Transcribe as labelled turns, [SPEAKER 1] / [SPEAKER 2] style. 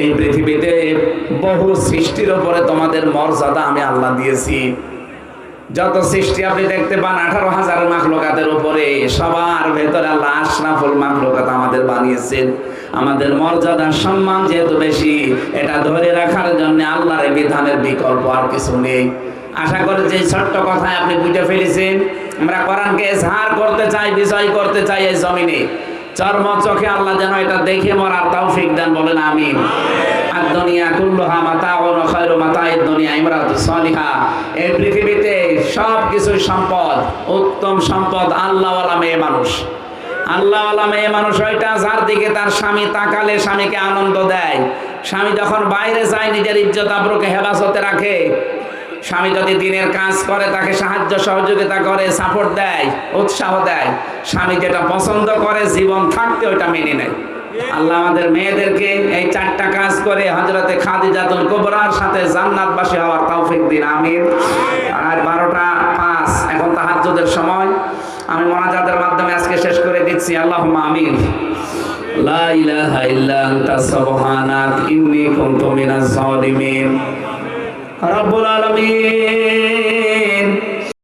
[SPEAKER 1] এই পৃথিবীতে বহু সৃষ্টির উপরে তোমাদের মর্যাদা আমি আল্লাহ দিয়েছি। যত সৃষ্টি আপনি দেখতে পান আঠারো হাজার মাখলুকাতের উপরে, সবার ভেতরে আল্লাহ আশরাফুল মাখলুকাত আমাদের বানিয়েছেন। আমাদের মর্যাদা, সম্মান যেহেতু বেশি, এটা ধরে রাখার জন্য আল্লাহর বিধানের বিকল্প আর কিছু নেই। আশা করি যে ছোট্ট কথায় আপনি বুঝে ফেলেছেন, আমরা কোরআনকে ঝাড় করতে চাই, বিজয় করতে চাই এই জমিনে। চর্ম চোখে আল্লাহ যেন এটা দেখে মরার তৌফিক দেন, বলেন আমিন। আর দুনিয়া কুল্লুহা মাতাউন খায়রু মাতাইদ, দুনিয়া ইমরাতু সলিহা। এই পৃথিবীতে সব কিছু সম্পদ, উত্তম সম্পদ, আল্লাহওয়ালা মেয়ে মানুষ। আল্লাহওয়ালা মেয়ে মানুষ ওইটা যার দিকে তার স্বামী তাকালে স্বামীকে আনন্দ দেয়। স্বামী যখন বাইরে যায়, নিজের ইজ্জত আব্রুকে হেফাজতে রাখে স্বামী যদি দিনের কাজ করে, তাকে সাহায্য সহযোগিতা করে সাপোর্ট দেয়, উৎসাহ দেয়, স্বামী যেটা পছন্দ করে, জীবন থাকতে ওইটা মেনে নেয়। আল্লাহ আমাদের মেয়েদেরকে এই চারটা কাজ করে হজরতে খাদিজাতুল কুবরার সাথে জান্নাতবাসী হওয়ার তৌফিক দিন, আমিন। আর বারোটা পাঁচ, এখন তাহাজ্জুদের সময়। আমি মোনাজাতের মাধ্যমে আজকে শেষ করে দিচ্ছি আল্লাহ আমিন। লা ইলাহা ইল্লা আনতা, সুবহানাক, ইন্নী কুনতু মিনাজ জালিমিন রব্বুল আলামিন।